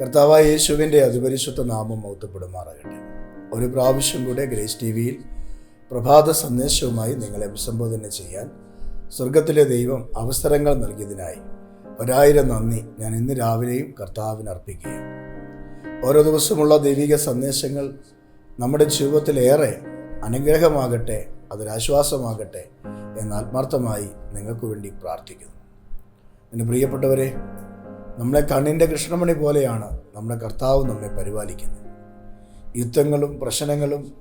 കർത്താവായ യേശുവിന്റെ അതിപരിശുദ്ധ നാമം മൗത്തപ്പെടുമാറാകട്ടെ. ഒരു പ്രാവശ്യം കൂടെ ഗ്രേസ് ടി വിയിൽ പ്രഭാത സന്ദേശവുമായി നിങ്ങളെ അഭിസംബോധന ചെയ്യാൻ സ്വർഗത്തിലെ ദൈവം അവസരങ്ങൾ നൽകിയതിനായി ഒരായിരം നന്ദി ഞാൻ ഇന്ന് രാവിലെയും കർത്താവിന് അർപ്പിക്കുകയാണ്. ഓരോ ദിവസമുള്ള ദൈവിക സന്ദേശങ്ങൾ നമ്മുടെ ജീവിതത്തിലേറെ അനുഗ്രഹമാകട്ടെ അതൊരാശ്വാസമാകട്ടെ എന്ന് ആത്മാർത്ഥമായി നിങ്ങൾക്ക് വേണ്ടി പ്രാർത്ഥിക്കുന്നു. എന്റെ പ്രിയപ്പെട്ടവരെ നമ്മളെ കണ്ണിന്റെ കൃഷ്ണമണി പോലെയാണ് നമ്മുടെ കർത്താവ് നമ്മെ പരിപാലിക്കുന്നത്. യുദ്ധങ്ങളും പ്രശ്നങ്ങളും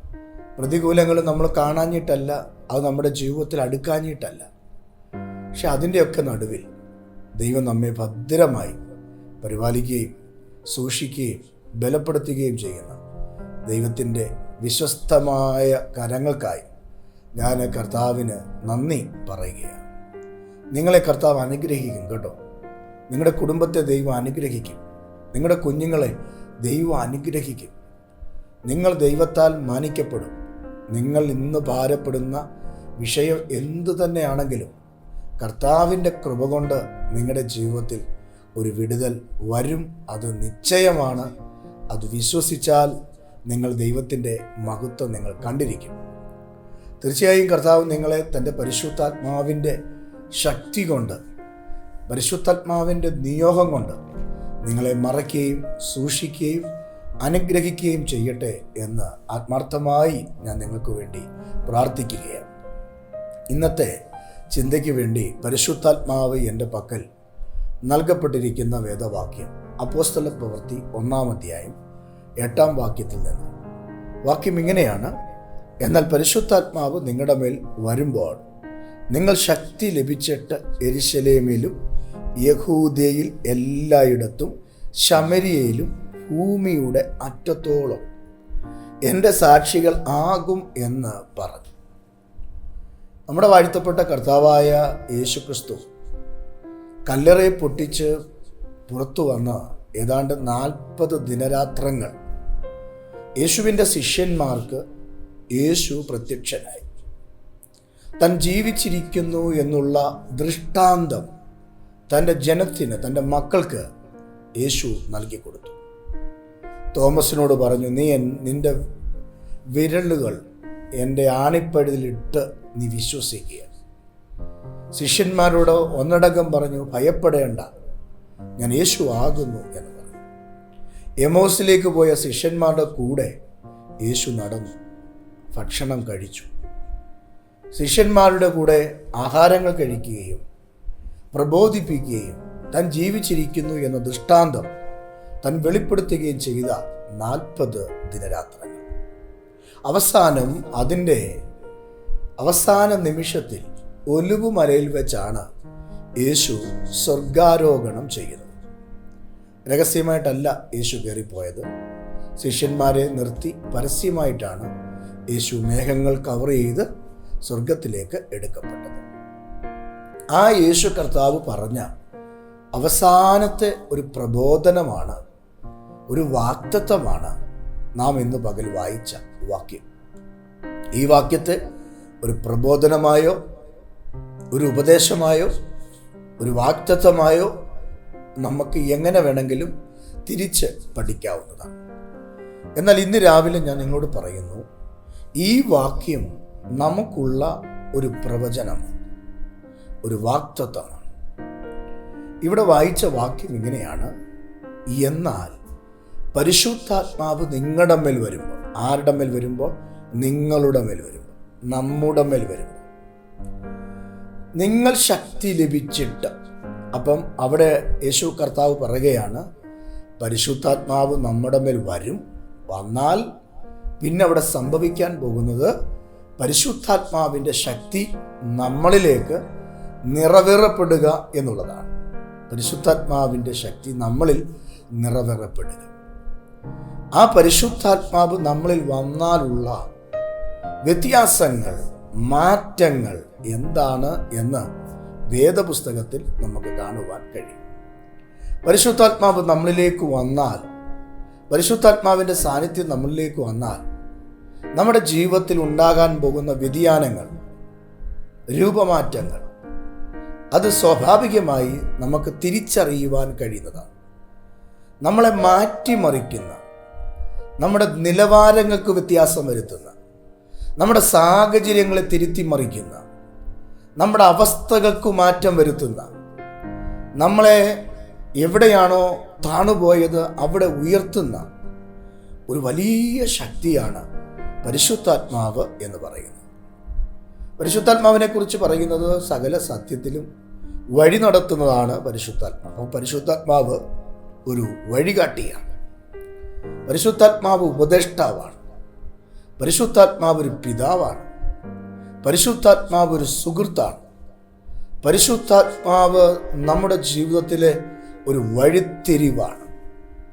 പ്രതികൂലങ്ങളും നമ്മൾ കാണാഞ്ഞിട്ടല്ല അത് നമ്മുടെ ജീവിതത്തിൽ അടുക്കാഞ്ഞിട്ടല്ല. പക്ഷെ അതിന്റെയൊക്കെ നടുവിൽ ദൈവം നമ്മെ ഭദ്രമായി പരിപാലിക്കുകയും സൂക്ഷിക്കുകയും ബലപ്പെടുത്തുകയും ചെയ്യുന്ന ദൈവത്തിന്റെ വിശ്വസ്തമായ കരങ്ങൾക്കായി ഞാൻ കർത്താവിന് നന്ദി പറയുകയാണ്. നിങ്ങളെ കർത്താവ് അനുഗ്രഹിക്കും കേട്ടോ. നിങ്ങളുടെ കുടുംബത്തെ ദൈവം അനുഗ്രഹിക്കും. നിങ്ങളുടെ കുഞ്ഞുങ്ങളെ ദൈവം അനുഗ്രഹിക്കും. നിങ്ങൾ ദൈവത്താൽ മാനിക്കപ്പെടും. നിങ്ങൾ ഇന്ന് ഭാരപ്പെടുന്ന വിഷയം എന്തു തന്നെയാണെങ്കിലും കർത്താവിന്റെ കൃപ കൊണ്ട് നിങ്ങളുടെ ജീവിതത്തിൽ ഒരു വിടുതൽ വരും. അത് നിശ്ചയമാണ്. അത് വിശ്വസിച്ചാൽ നിങ്ങൾ ദൈവത്തിന്റെ മഹത്വം നിങ്ങൾ കണ്ടിരിക്കും. തീർച്ചയായും കർത്താവ് നിങ്ങളെ തന്റെ പരിശുദ്ധാത്മാവിന്റെ ശക്തി കൊണ്ട് പരിശുദ്ധാത്മാവിന്റെ നിയോഗം കൊണ്ട് നിങ്ങളെ മറയ്ക്കുകയും സൂക്ഷിക്കുകയും അനുഗ്രഹിക്കുകയും ചെയ്യട്ടെ എന്ന് ആത്മാർത്ഥമായി ഞാൻ നിങ്ങൾക്ക് വേണ്ടി പ്രാർത്ഥിക്കുകയാണ്. ഇന്നത്തെ ചിന്തയ്ക്ക് വേണ്ടി പരിശുദ്ധാത്മാവ് എന്റെ പക്കൽ നൽകപ്പെട്ടിരിക്കുന്ന വേദവാക്യം അപ്പോസ്തല പ്രവൃത്തി ഒന്നാം അധ്യായം എട്ടാം വാക്യത്തിൽ നിന്ന്. വാക്യം ഇങ്ങനെയാണ് എന്നാൽ പരിശുദ്ധാത്മാവ് നിങ്ങളുടെ മേൽ വരുമ്പോൾ നിങ്ങൾ ശക്തി ലഭിച്ചിട്ട് എരിശലേമിലും യഹൂദയിൽ എല്ലായിടത്തും ശമരിയയിലും ഭൂമിയുടെ അറ്റത്തോളം എന്റെ സാക്ഷികൾ ആകും എന്ന് പറഞ്ഞു. നമ്മുടെ വാഴ്ത്തപ്പെട്ട കർത്താവായ യേശു ക്രിസ്തു കല്ലറയെ പൊട്ടിച്ച് പുറത്തു വന്ന ഏതാണ്ട് നാൽപ്പത് ദിനരാത്രങ്ങൾ യേശുവിന്റെ ശിഷ്യന്മാർക്ക് യേശു പ്രത്യക്ഷനായി. തൻ ജീവിച്ചിരിക്കുന്നു എന്നുള്ള ദൃഷ്ടാന്തം തന്റെ ജനത്തിന് തന്റെ മക്കൾക്ക് യേശു നൽകി കൊടുത്തു തോമസിനോട് പറഞ്ഞു നീ നിന്റെ വിരലുകൾ എന്റെ ആണിപ്പഴുതിലിട്ട് നീ വിശ്വസിക്കുക. ശിഷ്യന്മാരോട് ഒന്നടങ്കം പറഞ്ഞു ഭയപ്പെടേണ്ട ഞാൻ യേശു ആകുന്നു എന്ന് പറഞ്ഞു. എമോസിലേക്ക് പോയ ശിഷ്യന്മാരുടെ കൂടെ യേശു നടന്നു ഭക്ഷണം കഴിച്ചു. ശിഷ്യന്മാരുടെ കൂടെ ആഹാരങ്ങൾ കഴിക്കുകയും പ്രബോധിപ്പിക്കുകയും താൻ ജീവിച്ചിരിക്കുന്നു എന്ന ദൃഷ്ടാന്തം താൻ വെളിപ്പെടുത്തുകയും ചെയ്ത നാൽപ്പത് ദിനരാത്രങ്ങൾ. അവസാനം അതിന്റെ അവസാന നിമിഷത്തിൽ ഒലുവുമലയിൽ വെച്ചാണ് യേശു സ്വർഗാരോഹണം ചെയ്യുന്നത് രഹസ്യമായിട്ടല്ല യേശു കയറിപ്പോയത്. ശിഷ്യന്മാരെ നിർത്തി പരസ്യമായിട്ടാണ് യേശു മേഘങ്ങൾ കവർ ചെയ്ത് സ്വർഗത്തിലേക്ക് എടുക്കപ്പെട്ടത്. ആ യേശു കർത്താവ് പറഞ്ഞ അവസാനത്തെ ഒരു പ്രബോധനമാണ് ഒരു വാക്തത്വമാണ് നാം ഇന്ന് പകൽ വായിച്ച വാക്യം. ഈ വാക്യത്തെ ഒരു പ്രബോധനമായോ ഒരു ഉപദേശമായോ ഒരു വാക്തത്വമായോ നമുക്ക് എങ്ങനെ വേണമെങ്കിലും തിരിച്ച് പഠിക്കാവുന്നതാണ്. എന്നാൽ ഇന്ന് രാവിലെ ഞാൻ നിങ്ങളോട് പറയുന്നു ഈ വാക്യം നമുക്കുള്ള ഒരു പ്രവചനമാണ്. ഒരു വാക്തത്വമാണ്. ഇവിടെ വായിച്ച വാക്യം ഇങ്ങനെയാണ്. എന്നാൽ പരിശുദ്ധാത്മാവ് നിങ്ങളുടെ മേൽ വരുമ്പോൾ ആരുടെ മേൽ വരുമ്പോൾ? നിങ്ങളുടെ മേൽ വരുമ്പോൾ. നമ്മുടെ മേൽ വരുമ്പോൾ. നിങ്ങൾ ശക്തി ലഭിച്ചിട്ട് അപ്പം അവിടെ യേശു കർത്താവ് പറയുകയാണ് പരിശുദ്ധാത്മാവ് നമ്മുടെ മേൽ വരും. വന്നാൽ പിന്നെ അവിടെ സംഭവിക്കാൻ പോകുന്നത് പരിശുദ്ധാത്മാവിന്റെ ശക്തി നമ്മളിലേക്ക് നിറവേറപ്പെടുക എന്നുള്ളതാണ്. പരിശുദ്ധാത്മാവിന്റെ ശക്തി നമ്മളിൽ നിറവേറപ്പെടുക. ആ പരിശുദ്ധാത്മാവ് നമ്മളിൽ വന്നാലുള്ള വ്യത്യാസങ്ങൾ മാറ്റങ്ങൾ എന്താണ് എന്ന് വേദപുസ്തകത്തിൽ നമുക്ക് കാണുവാൻ കഴിയും. പരിശുദ്ധാത്മാവ് നമ്മളിലേക്ക് വന്നാൽ പരിശുദ്ധാത്മാവിന്റെ സാന്നിധ്യം നമ്മളിലേക്ക് വന്നാൽ നമ്മുടെ ജീവിതത്തിൽ ഉണ്ടാകാൻ പോകുന്ന വ്യതിയാനങ്ങൾ രൂപമാറ്റങ്ങൾ അത് സ്വാഭാവികമായി നമുക്ക് തിരിച്ചറിയുവാൻ കഴിയുന്നതാണ്. നമ്മളെ മാറ്റിമറിക്കുന്ന നമ്മുടെ നിലവാരങ്ങൾക്ക് വ്യത്യാസം വരുത്തുന്ന നമ്മുടെ സാഹചര്യങ്ങളെ തിരുത്തി മറിക്കുന്ന നമ്മുടെ അവസ്ഥകൾക്ക് മാറ്റം വരുത്തുന്ന നമ്മളെ എവിടെയാണോ താണുപോയത് അവിടെ ഉയർത്തുന്ന ഒരു വലിയ ശക്തിയാണ് പരിശുദ്ധാത്മാവ് എന്ന് പറയുന്നത്. പരിശുദ്ധാത്മാവിനെ കുറിച്ച് പറയുന്നത് സകല സത്യത്തിലും വഴി നടത്തുന്നതാണ് പരിശുദ്ധാത്മാവ്. അപ്പോൾ പരിശുദ്ധാത്മാവ് ഒരു വഴികാട്ടിയാണ്. പരിശുദ്ധാത്മാവ് ഉപദേഷ്ടാവാണ്. പരിശുദ്ധാത്മാവ് ഒരു പിതാവാണ്. പരിശുദ്ധാത്മാവ് ഒരു സുഹൃത്താണ്. പരിശുദ്ധാത്മാവ് നമ്മുടെ ജീവിതത്തിലെ ഒരു വഴിത്തിരിവാണ്.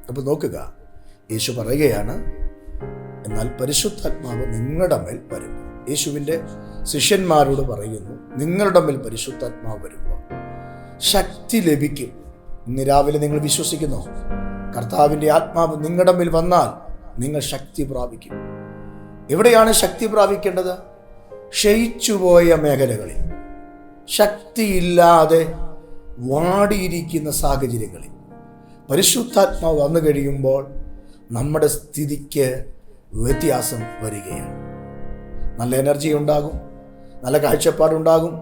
അപ്പോൾ നോക്കുക യേശു പറയുകയാണ് എന്നാൽ പരിശുദ്ധാത്മാവ് നിങ്ങളുടെ മേൽ വരുമ്പോൾ യേശുവിന്റെ ശിഷ്യന്മാരോട് പറയുന്നു നിങ്ങളുടെ മേൽ പരിശുദ്ധാത്മാവ് വരുമ്പോൾ ശക്തി ലഭിക്കും. ഇന്ന് രാവിലെ നിങ്ങൾ വിശ്വസിക്കുന്നു കർത്താവിന്റെ ആത്മാവ് നിങ്ങളുടെ മേൽ വന്നാൽ നിങ്ങൾ ശക്തി പ്രാപിക്കും. എവിടെയാണ് ശക്തി പ്രാപിക്കേണ്ടത്? ക്ഷയിച്ചുപോയ മേഖലകളിൽ ശക്തിയില്ലാതെ വാടിയിരിക്കുന്ന സാഹചര്യങ്ങളിൽ. പരിശുദ്ധാത്മാവ് വന്നു കഴിയുമ്പോൾ നമ്മുടെ സ്ഥിതിക്ക് വ്യത്യാസം വരികയാണ്. നല്ല എനർജി ഉണ്ടാകും നല്ല കാഴ്ചപ്പാടുണ്ടാകും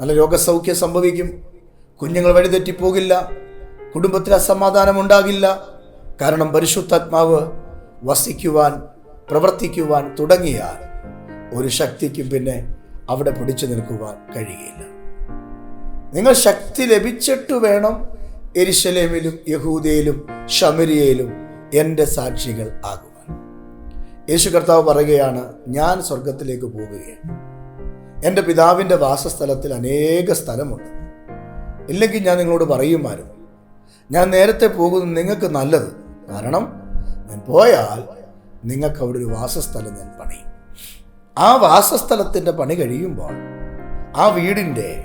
നല്ല രോഗസൗഖ്യം സംഭവിക്കും. കുഞ്ഞുങ്ങൾ വഴിതെറ്റിപ്പോകില്ല കുടുംബത്തിൽ അസമാധാനം ഉണ്ടാകില്ല കാരണം പരിശുദ്ധാത്മാവ് വസിക്കുവാൻ പ്രവർത്തിക്കുവാൻ തുടങ്ങിയാൽ ഒരു ശക്തിക്കും പിന്നെ അവിടെ പിടിച്ചു നിൽക്കുവാൻ കഴിയില്ല. നിങ്ങൾ ശക്തി ലഭിച്ചിട്ട് വേണം എരിശലേമിലും യഹൂദയിലും ഷമരിയയിലും എന്റെ സാക്ഷികൾ ആകുവാൻ. യേശു കർത്താവ് പറയുകയാണ് ഞാൻ സ്വർഗത്തിലേക്ക് പോകുകയാണ് എന്റെ പിതാവിന്റെ വാസസ്ഥലത്തിൽ അനേക സ്ഥലമുണ്ട്. ഇല്ലെങ്കിൽ ഞാൻ നിങ്ങളോട് പറയുമായിരുന്നു ഞാൻ നേരത്തെ പോകുന്നത് നിങ്ങൾക്ക് നല്ലത്. കാരണം ഞാൻ പോയാൽ നിങ്ങൾക്ക് അവിടെ ഒരു വാസസ്ഥലം ഞാൻ പണിയും. ആ വാസസ്ഥലത്തിന്റെ പണി കഴിയുമ്പോൾ ആ വീടിന്റെ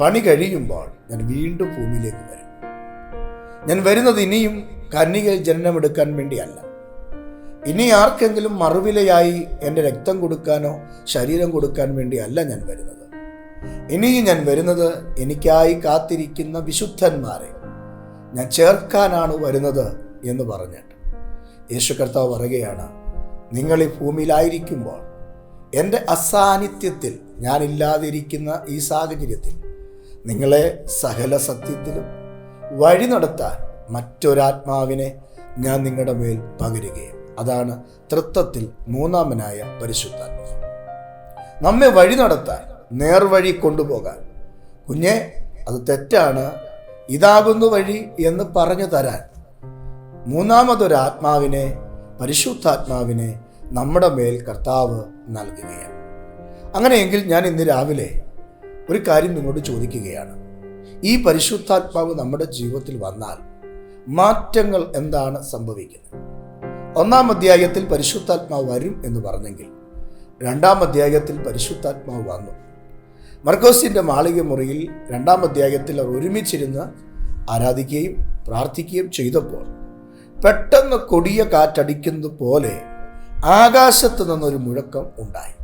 പണി കഴിയുമ്പോൾ ഞാൻ വീണ്ടും ഭൂമിയിലേക്ക് വരും. ഞാൻ വരുന്നത് ഇനിയും കന്നികയിൽ ജനനമെടുക്കാൻ വേണ്ടിയല്ല. ഇനി ആർക്കെങ്കിലും മറുവിലയായി എന്റെ രക്തം കൊടുക്കാനോ ശരീരം കൊടുക്കാൻ വേണ്ടിയല്ല ഞാൻ വരുന്നത്. ഇനിയും ഞാൻ വരുന്നത് എനിക്കായി കാത്തിരിക്കുന്ന വിശുദ്ധന്മാരെ ഞാൻ ചേർക്കാനാണ് വരുന്നത് എന്ന് പറഞ്ഞിട്ട് യേശു കർത്താവ് പറയുകയാണ് നിങ്ങൾ ഈ ഭൂമിയിലായിരിക്കുമ്പോൾ എന്റെ അസാന്നിധ്യത്തിൽ ഞാനില്ലാതിരിക്കുന്ന ഈ സാഹചര്യത്തിൽ നിങ്ങളെ സകല സത്യത്തിലും വഴി നടത്താൻ മറ്റൊരാത്മാവിനെ ഞാൻ നിങ്ങളുടെ മേൽ പകരുകയും അതാണ് തൃത്വത്തിൽ മൂന്നാമനായ പരിശുദ്ധാത്മാവ്. നമ്മെ വഴി നടത്താൻ നേർവഴി കൊണ്ടുപോകാൻ. കുഞ്ഞെ അത് തെറ്റാണ്. ഇതാകുന്നു വഴി എന്ന് പറഞ്ഞു തരാൻ. മൂന്നാമതൊരാത്മാവിനെ പരിശുദ്ധാത്മാവിനെ നമ്മുടെ മേൽ കർത്താവ് നൽകുകയാണ്. അങ്ങനെയെങ്കിൽ ഞാൻ ഇന്ന് രാവിലെ ഒരു കാര്യം നിങ്ങളോട് ചോദിക്കുകയാണ്. ഈ പരിശുദ്ധാത്മാവ് നമ്മുടെ ജീവിതത്തിൽ വന്നാൽ മാറ്റങ്ങൾ എന്താണ് സംഭവിക്കുന്നത്? ഒന്നാം അധ്യായത്തിൽ പരിശുദ്ധാത്മാവ് വരും എന്ന് പറഞ്ഞെങ്കിൽ രണ്ടാം അധ്യായത്തിൽ പരിശുദ്ധാത്മാവ് വന്നു. മർക്കോസിന്റെ മാളിക മുറിയിൽ രണ്ടാം അധ്യായത്തിൽ അവർ ഒരുമിച്ചിരുന്ന് ആരാധിക്കുകയും പ്രാർത്ഥിക്കുകയും ചെയ്തപ്പോൾ പെട്ടെന്ന് കൊടിയ കാറ്റടിക്കുന്നത് പോലെ ആകാശത്ത് നിന്നൊരു മുഴക്കം ഉണ്ടായി.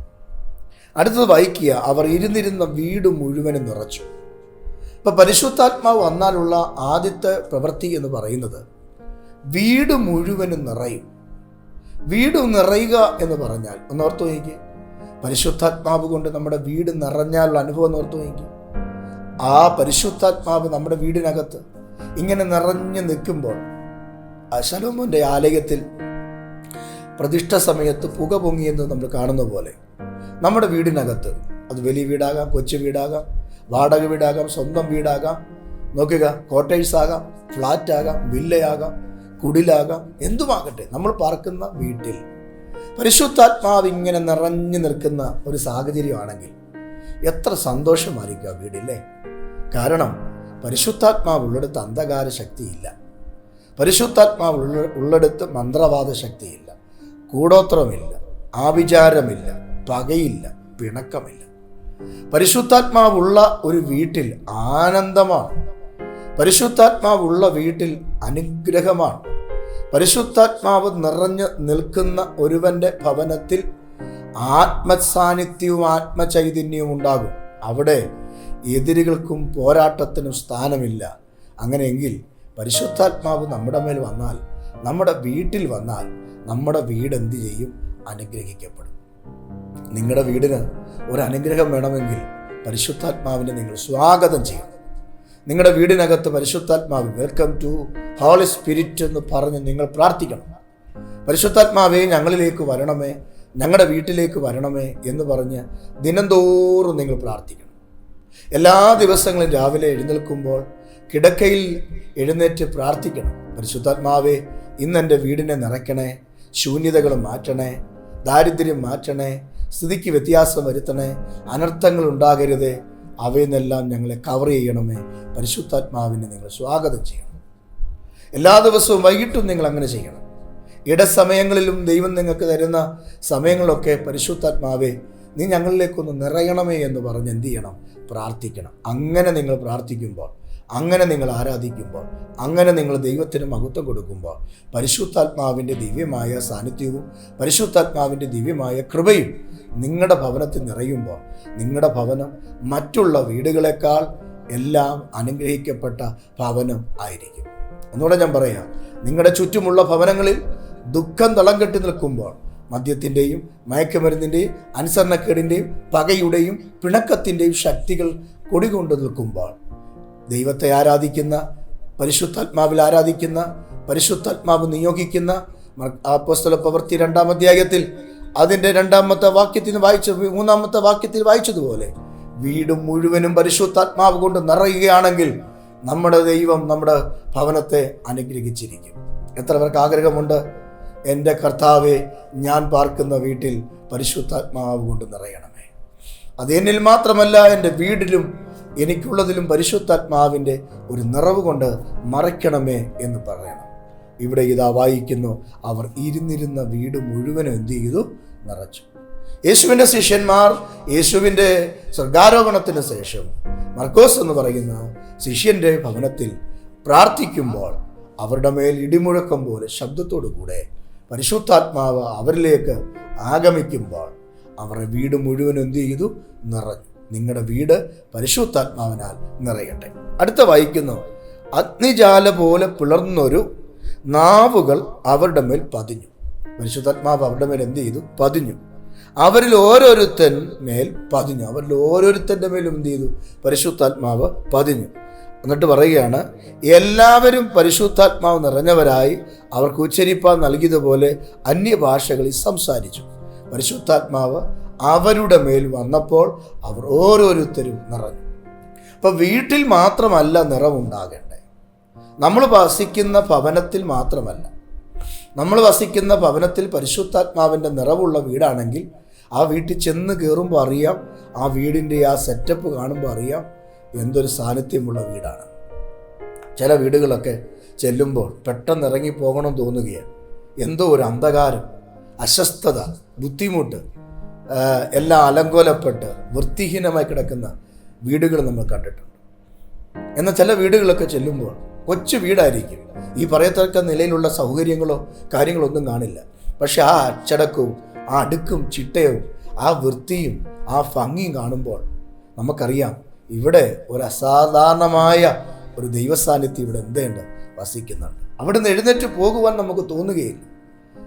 അടുത്തത് വായിക്കുക അവർ ഇരുന്നിരുന്ന വീട് മുഴുവനും നിറച്ചു. അപ്പോൾ പരിശുദ്ധാത്മാവ് വന്നാലുള്ള ആദ്യത്തെ പ്രവൃത്തി എന്ന് പറയുന്നത് വീട് മുഴുവനും നിറയും. വീട് നിറയുക എന്ന് പറഞ്ഞാൽ ഒന്ന് ഓർത്തു നോക്കി പരിശുദ്ധാത്മാവ് കൊണ്ട് നമ്മുടെ വീട് നിറഞ്ഞാലുള്ള അനുഭവം ഓർത്തു നോക്കി ആ പരിശുദ്ധാത്മാവ് നമ്മുടെ വീടിനകത്ത് ഇങ്ങനെ നിറഞ്ഞു നിൽക്കുമ്പോൾ ശലോമോന്റെ ആലയത്തിൽ പ്രതിഷ്ഠ സമയത്ത് പുക പൊങ്ങിയെന്ന് നമ്മൾ കാണുന്ന പോലെ നമ്മുടെ വീടിനകത്ത് അത് വലിയ വീടാകാം കൊച്ചു വീടാകാം വാടക വീടാകാം സ്വന്തം വീടാകാം. നോക്കുക കോട്ടേഴ്സ് ആകാം ഫ്ലാറ്റ് ആകാം വില്ലയാകാം കുടിലാകാം. എന്തുമാകട്ടെ നമ്മൾ പാർക്കുന്ന വീട്ടിൽ പരിശുദ്ധാത്മാവ് ഇങ്ങനെ നിറഞ്ഞു നിൽക്കുന്ന ഒരു സാഹചര്യമാണെങ്കിൽ എത്ര സന്തോഷമായിരിക്കും ആ വീടില്ലേ? കാരണം പരിശുദ്ധാത്മാവ് ഉള്ളിടത്ത് അന്ധകാര ശക്തിയില്ല. പരിശുദ്ധാത്മാവ് ഉള്ള ഉള്ളിടത്ത് മന്ത്രവാദ ശക്തിയില്ല. കൂടോത്രമില്ല ആവിചാരമില്ല പകയില്ല പിണക്കമില്ല. പരിശുദ്ധാത്മാവുള്ള ഒരു വീട്ടിൽ ആനന്ദമാണ്. പരിശുദ്ധാത്മാവുള്ള വീട്ടിൽ അനുഗ്രഹമാണ്. പരിശുദ്ധാത്മാവ് നിറഞ്ഞു നിൽക്കുന്ന ഒരുവന്റെ ഭവനത്തിൽ ആത്മസാന്നിധ്യവും ആത്മചൈതന്യവും ഉണ്ടാകും. അവിടെ എതിരികൾക്കും പോരാട്ടത്തിനും സ്ഥാനമില്ല. അങ്ങനെയെങ്കിൽ പരിശുദ്ധാത്മാവ് നമ്മുടെ മേൽ വന്നാൽ നമ്മുടെ വീട്ടിൽ വന്നാൽ നമ്മുടെ വീട് എന്ത് ചെയ്യും? അനുഗ്രഹിക്കപ്പെടും. നിങ്ങളുടെ വീടിന് ഒരു അനുഗ്രഹം വേണമെങ്കിൽ പരിശുദ്ധാത്മാവിനെ നിങ്ങൾ സ്വാഗതം ചെയ്യണം. നിങ്ങളുടെ വീടിനകത്ത് പരിശുദ്ധാത്മാവ് വെൽക്കം ടു ഹോളി സ്പിരിറ്റ് എന്ന് പറഞ്ഞ് നിങ്ങൾ പ്രാർത്ഥിക്കണം. പരിശുദ്ധാത്മാവേ ഞങ്ങളിലേക്ക് വരണമേ ഞങ്ങളുടെ വീട്ടിലേക്ക് വരണമേ എന്ന് പറഞ്ഞ് ദിനംതോറും നിങ്ങൾ പ്രാർത്ഥിക്കണം. എല്ലാ ദിവസങ്ങളും രാവിലെ എഴുന്നേൽക്കുമ്പോൾ കിടക്കയിൽ എഴുന്നേറ്റ് പ്രാർത്ഥിക്കണം. പരിശുദ്ധാത്മാവേ ഇന്ന് എന്റെ വീടിനെ നിറയ്ക്കണേ ശൂന്യതകൾ മാറ്റണേ ദാരിദ്ര്യം മാറ്റണേ സ്ഥിതിക്ക് വ്യത്യാസം വരുത്തണേ അനർത്ഥങ്ങൾ ഉണ്ടാകരുതേ അവയിൽ നിന്നെല്ലാം ഞങ്ങളെ കവർ ചെയ്യണമേ. പരിശുദ്ധാത്മാവിനെ നിങ്ങൾ സ്വാഗതം ചെയ്യണം. എല്ലാ ദിവസവും വൈകിട്ടും നിങ്ങൾ അങ്ങനെ ചെയ്യണം. ഇടസമയങ്ങളിലും ദൈവം നിങ്ങൾക്ക് തരുന്ന സമയങ്ങളൊക്കെ പരിശുദ്ധാത്മാവേ നീ ഞങ്ങളിലേക്കൊന്ന് നിറയണമേ എന്ന് പറഞ്ഞ് എന്ത് ചെയ്യണം? പ്രാർത്ഥിക്കണം. അങ്ങനെ നിങ്ങൾ പ്രാർത്ഥിക്കുമ്പോൾ അങ്ങനെ നിങ്ങൾ ആരാധിക്കുമ്പോൾ അങ്ങനെ നിങ്ങൾ ദൈവത്തിന് മഹത്വം കൊടുക്കുമ്പോൾ പരിശുദ്ധാത്മാവിന്റെ ദിവ്യമായ സാന്നിധ്യവും പരിശുദ്ധാത്മാവിന്റെ ദിവ്യമായ കൃപയും നിങ്ങളുടെ ഭവനത്തിൽ നിറയുമ്പോൾ നിങ്ങളുടെ ഭവനം മറ്റുള്ള വീടുകളെക്കാൾ എല്ലാം അനുഗ്രഹിക്കപ്പെട്ട ഭവനം ആയിരിക്കും. ഒന്നുകൂടെ ഞാൻ പറയാം നിങ്ങളുടെ ചുറ്റുമുള്ള ഭവനങ്ങളിൽ ദുഃഖം തളം കെട്ടി നിൽക്കുമ്പോൾ മദ്യത്തിന്റെയും മയക്കുമരുന്നിന്റെയും അനുസരണക്കേടിന്റെയും പകയുടെയും പിണക്കത്തിന്റെയും ശക്തികൾ കൊടികൊണ്ട് നിൽക്കുമ്പോൾ ദൈവത്തെ ആരാധിക്കുന്ന പരിശുദ്ധാത്മാവിൽ ആരാധിക്കുന്ന പരിശുദ്ധാത്മാവ് നിയോഗിക്കുന്ന ആപ്പോസ്തല പ്രവൃത്തി രണ്ടാം അധ്യായത്തിൽ അതിന്റെ രണ്ടാമത്തെ വാക്യത്തിൽ വായിച്ച മൂന്നാമത്തെ വാക്യത്തിൽ വായിച്ചതുപോലെ വീടും മുഴുവനും പരിശുദ്ധാത്മാവ് കൊണ്ട് നിറയുകയാണെങ്കിൽ നമ്മുടെ ദൈവം നമ്മുടെ ഭവനത്തെ അനുഗ്രഹിച്ചിരിക്കും. എത്ര പേർക്ക് ആഗ്രഹമുണ്ട്? എന്റെ കർത്താവെ ഞാൻ പാർക്കുന്ന വീട്ടിൽ പരിശുദ്ധാത്മാവ് കൊണ്ട് നിറയണമേ. അതെന്നിൽ മാത്രമല്ല എന്റെ വീടിലും എനിക്കുള്ളതിലും പരിശുദ്ധാത്മാവിന്റെ ഒരു നിറവ് കൊണ്ട് മറയ്ക്കണമേ എന്ന് പറയണം. ഇവിടെ ഇതാ വായിക്കുന്നു അവർ ഇരുന്നിരുന്ന വീട് മുഴുവനും എന്ത് ചെയ്തു? നിറച്ചു. യേശുവിന്റെ ശിഷ്യന്മാർ യേശുവിന്റെ സ്വർഗാരോപണത്തിന് ശേഷം മർക്കോസ് എന്ന് പറയുന്ന ശിഷ്യന്റെ ഭവനത്തിൽ പ്രാർത്ഥിക്കുമ്പോൾ അവരുടെ മേൽ ഇടിമുഴക്കം പോലെ ശബ്ദത്തോടു കൂടെ പരിശുദ്ധാത്മാവ് അവരിലേക്ക് ആഗമിക്കുമ്പോൾ അവരുടെ വീട് മുഴുവൻ എന്ത് ചെയ്തു? നിറഞ്ഞു. നിങ്ങളുടെ വീട് പരിശുദ്ധാത്മാവിനാൽ നിറയട്ടെ. അടുത്ത വായിക്കുന്നു. അഗ്നിജാല പോലെ പിളർന്നൊരു നാവുകൾ അവരുടെ മേൽ പതിഞ്ഞു. പരിശുദ്ധാത്മാവ് അവരുടെ മേൽ എന്ത് ചെയ്തു? പതിഞ്ഞു. അവരിൽ ഓരോരുത്തൻ മേൽ പതിഞ്ഞു. അവരിൽ ഓരോരുത്തന്റെ മേലും എന്ത് ചെയ്തു? പരിശുദ്ധാത്മാവ് പതിഞ്ഞു. എന്നിട്ട് പറയുകയാണ് എല്ലാവരും പരിശുദ്ധാത്മാവ് നിറഞ്ഞവരായി അവർക്ക് ഉച്ചരിപ്പാൻ നൽകിയതുപോലെ അന്യഭാഷകളിൽ സംസാരിച്ചു. പരിശുദ്ധാത്മാവ് അവരുടെ മേൽ വന്നപ്പോൾ അവർ ഓരോരുത്തരും നിറഞ്ഞു. അപ്പം വീട്ടിൽ മാത്രമല്ല നിറവുണ്ടാകേണ്ടത്. നമ്മൾ വസിക്കുന്ന ഭവനത്തിൽ മാത്രമല്ല. നമ്മൾ വസിക്കുന്ന ഭവനത്തിൽ പരിശുദ്ധാത്മാവിന്റെ നിറവുള്ള വീടാണെങ്കിൽ ആ വീട്ടിൽ ചെന്ന് കയറുമ്പോൾ അറിയാം ആ വീടിന്റെ ആ സെറ്റപ്പ് കാണുമ്പോൾ അറിയാം എന്തൊരു സാന്നിധ്യമുള്ള വീടാണ്. ചില വീടുകളൊക്കെ ചെല്ലുമ്പോൾ പെട്ടെന്ന് ഇറങ്ങി പോകണം തോന്നുകയാണ്. എന്തോ ഒരു അന്ധകാരം അസ്വസ്ഥത ബുദ്ധിമുട്ട്. എല്ലാം അലങ്കോലപ്പെട്ട് വൃത്തിഹീനമായി കിടക്കുന്ന വീടുകൾ നമ്മൾ കണ്ടിട്ടുണ്ട്. എന്നാൽ ചില വീടുകളൊക്കെ ചെല്ലുമ്പോൾ കൊച്ചു വീടായിരിക്കും. ഈ പറയത്തക്ക നിലയിലുള്ള സൗകര്യങ്ങളോ കാര്യങ്ങളോ ഒന്നും കാണില്ല. പക്ഷെ ആ അച്ചടക്കവും ആ അടുക്കും ചിട്ടയും ആ വൃത്തിയും ആ ഭംഗിയും കാണുമ്പോൾ നമുക്കറിയാം ഇവിടെ ഒരു അസാധാരണമായ ഒരു ദൈവസാന്നിധ്യം ഇവിടെ എന്തുണ്ട്? വസിക്കുന്നുണ്ട്. അവിടെ നിന്ന് എഴുന്നേറ്റ് പോകുവാൻ നമുക്ക് തോന്നുകയില്ല.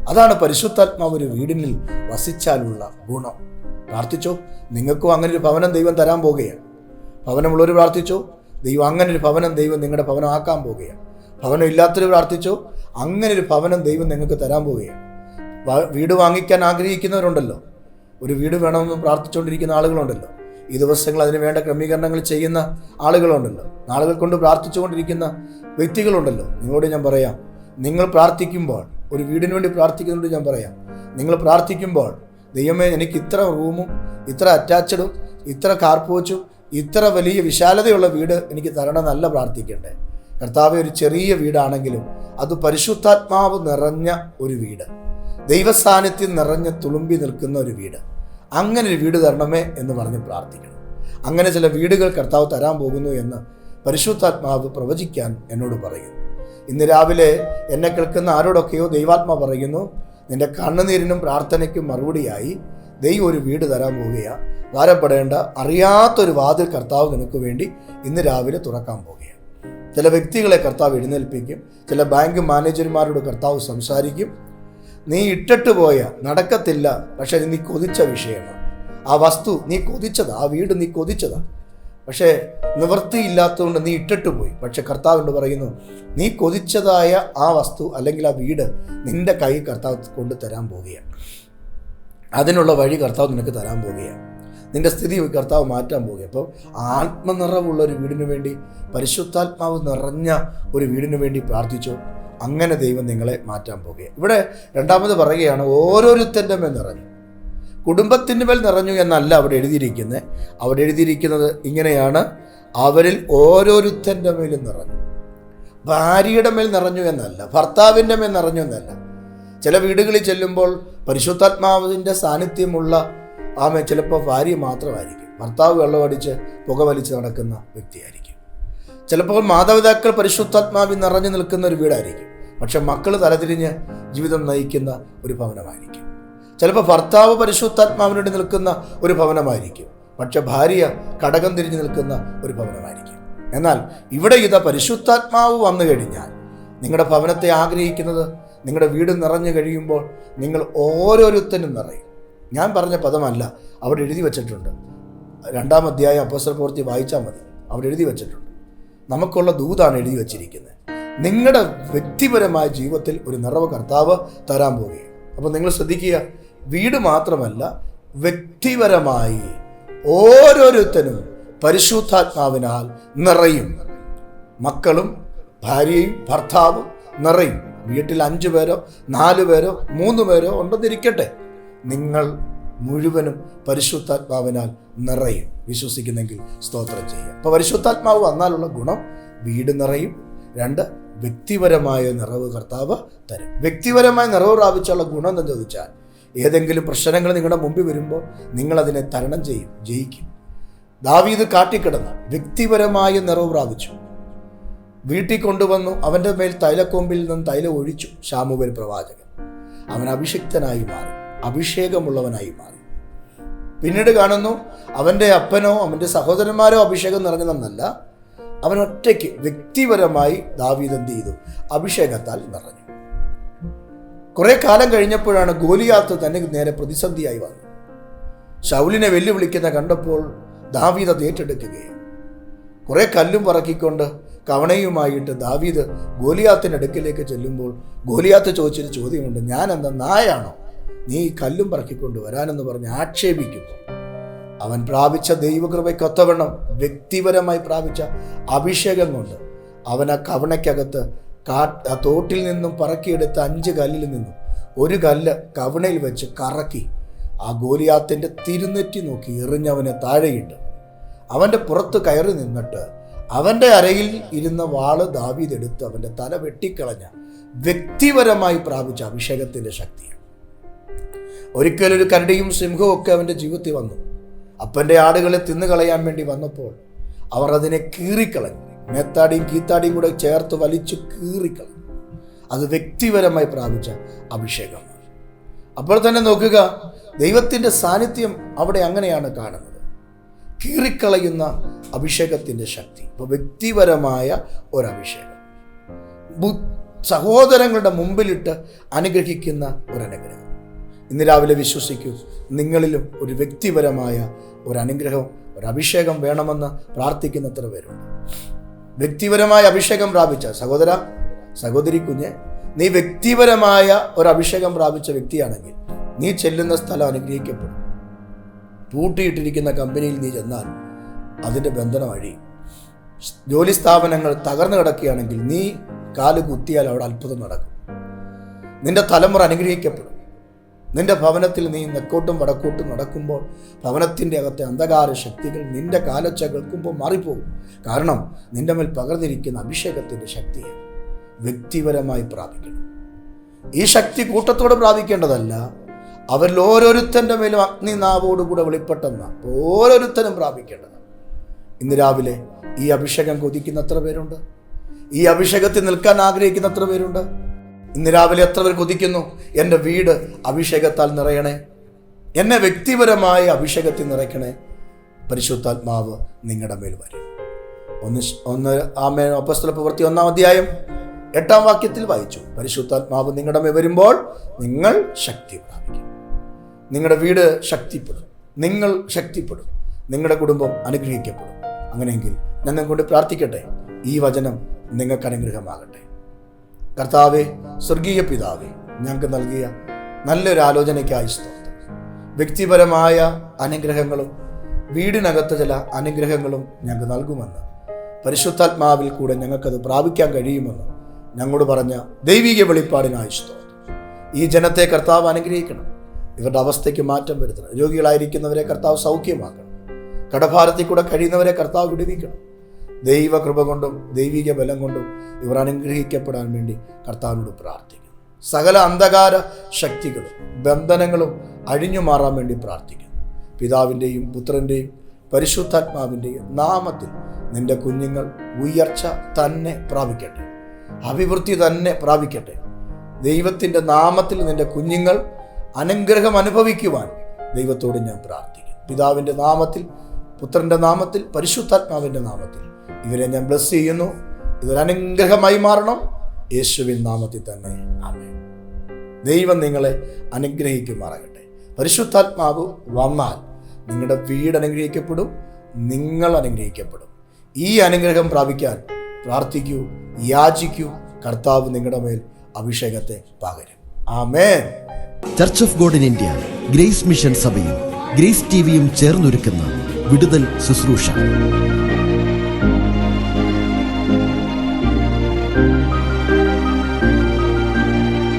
അതാണ് പരിശുദ്ധാത്മാവ് ഒരു വീടിനിൽ വസിച്ചാലുള്ള ഗുണം. പ്രാർത്ഥിച്ചോ? നിങ്ങൾക്കും അങ്ങനെ ഒരു ഭവനം ദൈവം തരാൻ പോകുകയാണ്. ഭവനമുള്ളവർ പ്രാർത്ഥിച്ചോ? ദൈവം അങ്ങനെ ഒരു ഭവനം ദൈവം നിങ്ങളുടെ ഭവനം ആക്കാൻ പോകുകയാണ്. ഭവനം ഇല്ലാത്തവർ പ്രാർത്ഥിച്ചോ? അങ്ങനെ ഒരു ഭവനം ദൈവം നിങ്ങൾക്ക് തരാൻ പോവുകയാണ് വീട് വാങ്ങിക്കാൻ ആഗ്രഹിക്കുന്നവരുണ്ടല്ലോ. ഒരു വീട് വേണമെന്ന് പ്രാർത്ഥിച്ചുകൊണ്ടിരിക്കുന്ന ആളുകളുണ്ടല്ലോ. ഈ ദിവസങ്ങൾ അതിന് വേണ്ട ക്രമീകരണങ്ങൾ ചെയ്യുന്ന ആളുകളുണ്ടല്ലോ. നാളുകൾ കൊണ്ട് പ്രാർത്ഥിച്ചുകൊണ്ടിരിക്കുന്ന വ്യക്തികളുണ്ടല്ലോ. നിങ്ങളോട് ഞാൻ പറയാം നിങ്ങൾ പ്രാർത്ഥിക്കുമ്പോൾ ഒരു വീടിന് വേണ്ടി പ്രാർത്ഥിക്കുന്നുണ്ട് ഞാൻ പറയാം. നിങ്ങൾ പ്രാർത്ഥിക്കുമ്പോൾ ദൈവമേ എനിക്ക് ഇത്ര റൂമും ഇത്ര അറ്റാച്ചഡും ഇത്ര കാർപോച്ചും ഇത്ര വലിയ വിശാലതയുള്ള വീട് എനിക്ക് തരണമെന്നല്ല പ്രാർത്ഥിക്കേണ്ടത്. കർത്താവ് ഒരു ചെറിയ വീടാണെങ്കിലും അത് പരിശുദ്ധാത്മാവ് നിറഞ്ഞ ഒരു വീട്. ദൈവസാന്നിധ്യം നിറഞ്ഞ തുളുമ്പി നിൽക്കുന്ന ഒരു വീട്. അങ്ങനെ ഒരു വീട് തരണമേ എന്ന് പറഞ്ഞ് പ്രാർത്ഥിക്കണം. അങ്ങനെ ചില വീടുകൾ കർത്താവ് തരാൻ പോകുന്നു എന്ന് പരിശുദ്ധാത്മാവ് പ്രവചിക്കാൻ എന്നോട് പറയുന്നു. ഇന്ന് രാവിലെ എന്നെ കേൾക്കുന്ന ആരോടൊക്കെയോ ദൈവാത്മ പറയുന്നു നിന്റെ കണ്ണുനീരിനും പ്രാർത്ഥനയ്ക്കും മറുപടിയായി ദൈവം ഒരു വീട് തരാൻ പോവുകയാണ് ഭാരപ്പെടേണ്ട അറിയാത്തൊരു വാതിൽ കർത്താവ് നിനക്ക് വേണ്ടി ഇന്ന് രാവിലെ തുറക്കാൻ പോവുകയാണ് ചില വ്യക്തികളെ കർത്താവ് എഴുന്നേൽപ്പിക്കും ചില ബാങ്ക് മാനേജർമാരോട് കർത്താവ് സംസാരിക്കും. നീ ഇട്ടിട്ട് പോയ നടക്കത്തില്ല പക്ഷെ നീ കൊതിച്ച വിഷയമാണ്. ആ വസ്തു നീ കൊതിച്ചതാ ആ വീട് നീ കൊതിച്ചതാ. പക്ഷേ നിവൃത്തിയില്ലാത്തതുകൊണ്ട് നീ ഇട്ടിട്ട് പോയി. പക്ഷെ കർത്താവിനോട് പറയുന്നു നീ കൊതിച്ചതായ ആ വസ്തു അല്ലെങ്കിൽ ആ വീട് നിന്റെ കൈ കർത്താവ് കൊണ്ട് തരാൻ പോവുകയാണ്. അതിനുള്ള വഴി കർത്താവ് നിനക്ക് തരാൻ പോവുകയാണ്. നിന്റെ സ്ഥിതി കർത്താവ് മാറ്റാൻ പോവുക അപ്പോൾ ആത്മനിറവുള്ള ഒരു വീടിനു വേണ്ടി പരിശുദ്ധാത്മാവ് നിറഞ്ഞ ഒരു വീടിനു വേണ്ടി പ്രാർത്ഥിച്ചു. അങ്ങനെ ദൈവം നിങ്ങളെ മാറ്റാൻ പോവുകയാണ്. ഇവിടെ രണ്ടാമത് പറയുകയാണ് ഓരോരുത്തന്റെ മേൽ നിറഞ്ഞു. കുടുംബത്തിന്റെ മേൽ നിറഞ്ഞു എന്നല്ല അവിടെ എഴുതിയിരിക്കുന്നത്. അവിടെ എഴുതിയിരിക്കുന്നത് ഇങ്ങനെയാണ്. അവരിൽ ഓരോരുത്തന്റെ മേലും നിറഞ്ഞു. ഭാര്യയുടെ മേൽ നിറഞ്ഞു എന്നല്ല ഭർത്താവിന്റെ മേൽ നിറഞ്ഞു എന്നല്ല. ചില വീടുകളിൽ ചെല്ലുമ്പോൾ പരിശുദ്ധാത്മാവിന്റെ സാന്നിധ്യമുള്ള ആമ ചിലപ്പോൾ ഭാര്യ മാത്രമായിരിക്കും. ഭർത്താവ് വെള്ളമടിച്ച് പുക വലിച്ച് നടക്കുന്ന വ്യക്തിയായിരിക്കും. ചിലപ്പോൾ മാതാപിതാക്കൾ പരിശുദ്ധാത്മാവിൽ നിറഞ്ഞു നിൽക്കുന്ന ഒരു വീടായിരിക്കും. പക്ഷെ മക്കൾ തലതിരിഞ്ഞ് ജീവിതം നയിക്കുന്ന ഒരു ഭവനമായിരിക്കും. ചിലപ്പോൾ ഭർത്താവ് പരിശുദ്ധാത്മാവിന് നിൽക്കുന്ന ഒരു ഭവനമായിരിക്കും. പക്ഷെ ഭാര്യ കടകം തിരിഞ്ഞു നിൽക്കുന്ന ഒരു ഭവനമായിരിക്കും. എന്നാൽ ഇവിടെ ഇതാ പരിശുദ്ധാത്മാവ് വന്നു കഴിഞ്ഞാൽ നിങ്ങളുടെ ഭവനത്തെ ആഗ്രഹിക്കുന്നത് നിങ്ങളുടെ വീട് നിറഞ്ഞു കഴിയുമ്പോൾ നിങ്ങൾ ഓരോരുത്തരും നിറയും. ഞാൻ പറഞ്ഞ പദമല്ല അവിടെ എഴുതി വച്ചിട്ടുണ്ട്. രണ്ടാം അധ്യായം അപ്പോസ്റ്റൽ പ്രവൃത്തി വായിച്ചാൽ മതി. അവിടെ എഴുതി വച്ചിട്ടുണ്ട്. നമുക്കുള്ള ദൂതാണ് എഴുതി വച്ചിരിക്കുന്നത്. നിങ്ങളുടെ വ്യക്തിപരമായ ജീവിതത്തിൽ ഒരു നിറവ് കർത്താവ് തരാൻ പോവുകയാണ്. അപ്പോൾ നിങ്ങൾ ശ്രദ്ധിക്കുക വീട് മാത്രമല്ല വ്യക്തിപരമായി ഓരോരുത്തരും പരിശുദ്ധാത്മാവിനാൽ നിറയും. മക്കളും ഭാര്യയും ഭർത്താവും നിറയും. വീട്ടിൽ അഞ്ചു പേരോ നാലു പേരോ മൂന്ന് പേരോ ഉണ്ടെന്നിരിക്കട്ടെ. നിങ്ങൾ മുഴുവനും പരിശുദ്ധാത്മാവിനാൽ നിറയും. വിശ്വസിക്കുന്നെങ്കിൽ സ്തോത്രം ചെയ്യുക അപ്പോൾ പരിശുദ്ധാത്മാവ് വന്നാലുള്ള ഗുണം വീട് നിറയും. രണ്ട് വ്യക്തിപരമായ നിറവ് കർത്താവ് തരും. വ്യക്തിപരമായ നിറവ് പ്രാപിച്ചുള്ള ഗുണം എന്ന് ചോദിച്ചാൽ ഏതെങ്കിലും പ്രശ്നങ്ങൾ നിങ്ങളുടെ മുമ്പിൽ വരുമ്പോൾ നിങ്ങളതിനെ തരണം ചെയ്യും ജയിക്കും. ദാവീദ് കാട്ടിക്കിടന്ന് വ്യക്തിപരമായ നിറവ് പ്രാപിച്ചു. വീട്ടിൽ കൊണ്ടുവന്നു അവന്റെ മേൽ തൈലക്കൊമ്പിൽ നിന്ന് തൈലം ഒഴിച്ചു ശാമുവൽ പ്രവാചകൻ. അവൻ അഭിഷിക്തനായി മാറി അഭിഷേകമുള്ളവനായി മാറി. പിന്നീട് കാണുന്നു അവന്റെ അപ്പനോ അവന്റെ സഹോദരന്മാരോ അഭിഷേകം നിറഞ്ഞതെന്നല്ല അവൻ ഒറ്റയ്ക്ക് വ്യക്തിപരമായി ദാവീദ് എന്ത് ചെയ്തു? അഭിഷേകത്താൽ നിറഞ്ഞു. കുറെ കാലം കഴിഞ്ഞപ്പോഴാണ് ഗോലിയാത്ത് തന്നെ നേരെ പ്രതിസന്ധിയായി വന്നത്. ശൗലിനെ വെല്ലുവിളിക്കുന്ന കണ്ടപ്പോൾ ദാവീദ് അത് ഏറ്റെടുക്കുകയാണ് കുറെ കല്ലും പറക്കിക്കൊണ്ട് കവണയുമായിട്ട് ദാവീദ് ഗോലിയാത്തിന്റെ അടുക്കിലേക്ക് ചെല്ലുമ്പോൾ ഗോലിയാത്ത് ചോദിച്ചൊരു ചോദ്യമുണ്ട് ഞാൻ എന്താ നായാണോ? നീ കല്ലും പറക്കിക്കൊണ്ട് വരാനെന്ന് പറഞ്ഞ് ആക്ഷേപിക്കുന്നു അവൻ പ്രാപിച്ച ദൈവകൃപയ്ക്കൊത്തവണ്ണം വ്യക്തിപരമായി പ്രാപിച്ച അഭിഷേകം കൊണ്ട് അവൻ ആ കവണയ്ക്കകത്ത് കാ തോട്ടിൽ നിന്നും പറക്കിയെടുത്ത അഞ്ച് കല്ലിൽ നിന്നും ഒരു കല്ല് കവണയിൽ വെച്ച് കറക്കി ആ ഗോലിയാത്തിന്റെ തിരുനെറ്റി നോക്കി എറിഞ്ഞവനെ താഴെയിട്ട്. അവന്റെ പുറത്ത് കയറി നിന്നിട്ട് അവന്റെ അരയിൽ ഇരുന്ന വാൾ ദാവീതെടുത്ത് അവന്റെ തല വെട്ടിക്കളഞ്ഞ വ്യക്തിപരമായി പ്രാപിച്ച അഭിഷേകത്തിന്റെ ശക്തിയാണ്. ഒരിക്കലൊരു കരടിയും സിംഹവും ഒക്കെ അവന്റെ ജീവിതത്തിൽ വന്നു. അപ്പന്റെ ആടുകളെ തിന്നുകളയാൻ വേണ്ടി വന്നപ്പോൾ അവർ അതിനെ കീറിക്കളഞ്ഞു. മേത്താടിയും കീത്താടിയും കൂടെ ചേർത്ത് വലിച്ചു കീറിക്കളഞ്ഞു. അത് വ്യക്തിപരമായി പ്രാപിച്ച അഭിഷേകമാണ് അപ്പോൾ തന്നെ നോക്കുക ദൈവത്തിന്റെ സാന്നിധ്യം അവിടെ അങ്ങനെയാണ് കാണുന്നത്. കീറിക്കളയുന്ന അഭിഷേകത്തിന്റെ ശക്തി ഇപ്പോൾ വ്യക്തിപരമായ ഒരഭിഷേകം. സഹോദരങ്ങളുടെ മുമ്പിലിട്ട് അനുഗ്രഹിക്കുന്ന ഒരനുഗ്രഹം. ഇന്ന് രാവിലെ വിശ്വസിക്കൂ നിങ്ങളിലും ഒരു വ്യക്തിപരമായ ഒരു അനുഗ്രഹം ഒരു അഭിഷേകം വേണമെന്ന് പ്രാർത്ഥിക്കുന്നത്ര പേരുണ്ട്. വ്യക്തിപരമായ അഭിഷേകം പ്രാപിച്ച സഹോദര സഹോദരി കുഞ്ഞ് നീ വ്യക്തിപരമായ ഒരു അഭിഷേകം പ്രാപിച്ച വ്യക്തിയാണെങ്കിൽ നീ ചെല്ലുന്ന സ്ഥലം അനുഗ്രഹിക്കപ്പെടും. പൂട്ടിയിട്ടിരിക്കുന്ന കമ്പനിയിൽ നീ ചെന്നാൽ അതിന്റെ ബന്ധനം അഴിയും. ജോലി സ്ഥാപനങ്ങൾ തകർന്നു കിടക്കുകയാണെങ്കിൽ നീ കാൽ കുത്തിയാൽ അവിടെ അത്ഭുതം നടക്കും. നിന്റെ തലമുറ അനുഗ്രഹിക്കപ്പെടും. നിന്റെ ഭവനത്തിൽ നീ നെക്കോട്ടും വടക്കോട്ടും നടക്കുമ്പോൾ ഭവനത്തിന്റെ അകത്തെ അന്ധകാര ശക്തികൾ നിന്റെ കാലച്ച കേൾക്കുമ്പോൾ മാറിപ്പോകും. കാരണം നിന്റെ മേൽ പകർന്നിരിക്കുന്ന അഭിഷേകത്തിന്റെ ശക്തിയെ വ്യക്തിപരമായി പ്രാപിക്കണം. ഈ ശക്തി കൂട്ടത്തോടെ പ്രാപിക്കേണ്ടതല്ല അവരിൽ ഓരോരുത്തന്റെ മേലും അഗ്നിനാവോടുകൂടെ വെളിപ്പെട്ടെന്ന ഓരോരുത്തരും പ്രാപിക്കേണ്ടത് ഇന്ന് രാവിലെ ഈ അഭിഷേകം കൊതിക്കുന്ന എത്ര പേരുണ്ട്? ഈ അഭിഷേകത്തിൽ നിൽക്കാൻ ആഗ്രഹിക്കുന്ന എത്ര പേരുണ്ട്? ഇന്ന് രാവിലെ എത്ര പേർ കൊതിക്കുന്നു? എന്റെ വീട് അഭിഷേകത്താൽ നിറയണേ. എന്നെ വ്യക്തിപരമായ അഭിഷേകത്തിൽ നിറയ്ക്കണേ. പരിശുദ്ധാത്മാവ് നിങ്ങളുടെ മേൽ വരും. ഒന്ന് ഒന്ന് ആമേ അപ്പസ്തല പ്രവൃത്തി ഒന്നാം അധ്യായം എട്ടാം വാക്യത്തിൽ വായിച്ചു. പരിശുദ്ധാത്മാവ് നിങ്ങളുടെ മേൽ വരുമ്പോൾ നിങ്ങൾ ശക്തി പ്രാപിക്കും. നിങ്ങളുടെ വീട് ശക്തിപ്പെടും. നിങ്ങൾ ശക്തിപ്പെടും. നിങ്ങളുടെ കുടുംബം അനുഗ്രഹിക്കപ്പെടും. അങ്ങനെയെങ്കിൽ ഞാൻ കൊണ്ട് പ്രാർത്ഥിക്കട്ടെ? ഈ വചനം നിങ്ങൾക്ക് അനുഗ്രഹമാകട്ടെ. കർത്താവെ സ്വർഗീയ പിതാവെ ഞങ്ങൾക്ക് നൽകിയ നല്ലൊരു ആലോചനയ്ക്കായി സ്തോത്രം. വ്യക്തിപരമായ അനുഗ്രഹങ്ങളും വീടിനകത്ത് ചില അനുഗ്രഹങ്ങളും ഞങ്ങൾക്ക് നൽകുമെന്ന് പരിശുദ്ധാത്മാവിൽ കൂടെ ഞങ്ങൾക്കത് പ്രാപിക്കാൻ കഴിയുമെന്ന് ഞങ്ങളോട് പറഞ്ഞ ദൈവിക വെളിപ്പാടിനായി സ്തോത്രം. ഈ ജനത്തെ കർത്താവ് അനുഗ്രഹിക്കണം. ഇവരുടെ അവസ്ഥയ്ക്ക് മാറ്റം വരുത്തണം. രോഗികളായിരിക്കുന്നവരെ കർത്താവ് സൗഖ്യമാക്കണം. കടഭാരത്തിൽ കൂടെ കഴിയുന്നവരെ കർത്താവ് വിടുവിക്കണം. ദൈവകൃപ കൊണ്ടും ദൈവിക ബലം കൊണ്ടും ഇവർ അനുഗ്രഹിക്കപ്പെടാൻ വേണ്ടി കർത്താവിനോട് പ്രാർത്ഥിക്കുന്നു. സകല അന്ധകാര ശക്തികളും ബന്ധനങ്ങളും അഴിഞ്ഞു മാറാൻ വേണ്ടി പ്രാർത്ഥിക്കുന്നു. പിതാവിന്റെയും പുത്രന്റെയും പരിശുദ്ധാത്മാവിന്റെയും നാമത്തിൽ നിന്റെ കുഞ്ഞുങ്ങൾ ഉയർച്ച തന്നെ പ്രാപിക്കട്ടെ. അഭിവൃദ്ധി തന്നെ പ്രാപിക്കട്ടെ. ദൈവത്തിന്റെ നാമത്തിൽ നിന്റെ കുഞ്ഞുങ്ങൾ അനുഗ്രഹം അനുഭവിക്കുവാൻ ദൈവത്തോട് ഞാൻ പ്രാർത്ഥിക്കും പിതാവിന്റെ നാമത്തിൽ പുത്രന്റെ നാമത്തിൽ പരിശുദ്ധാത്മാവിന്റെ നാമത്തിൽ ഇവരെ ഞാൻ ബ്ലസ് ചെയ്യുന്നു. ഇതൊരനുഗ്രഹമായി മാറണം. യേശുവിൻ നാമത്തിൽ തന്നെ. ആമേൻ. ദൈവം നിങ്ങളെ അനുഗ്രഹിക്കുമാറാകട്ടെ. പരിശുദ്ധാത്മാവ് വന്നാൽ നിങ്ങളുടെ വീട് അനുഗ്രഹിക്കപ്പെടും നിങ്ങൾ അനുഗ്രഹിക്കപ്പെടും. ഈ അനുഗ്രഹം പ്രാപിക്കാൻ പ്രാർത്ഥിക്കൂ യാചിക്കൂ കർത്താവ് നിങ്ങളുടെ മേൽ അഭിഷേകത്തെ പകരും. ആമേ church of God in India grace mission സഭയും ഗ്രേസ് ടിവിയും ചേർന്നൊരുക്കുന്ന വിടുതൽ ശുശ്രൂഷ.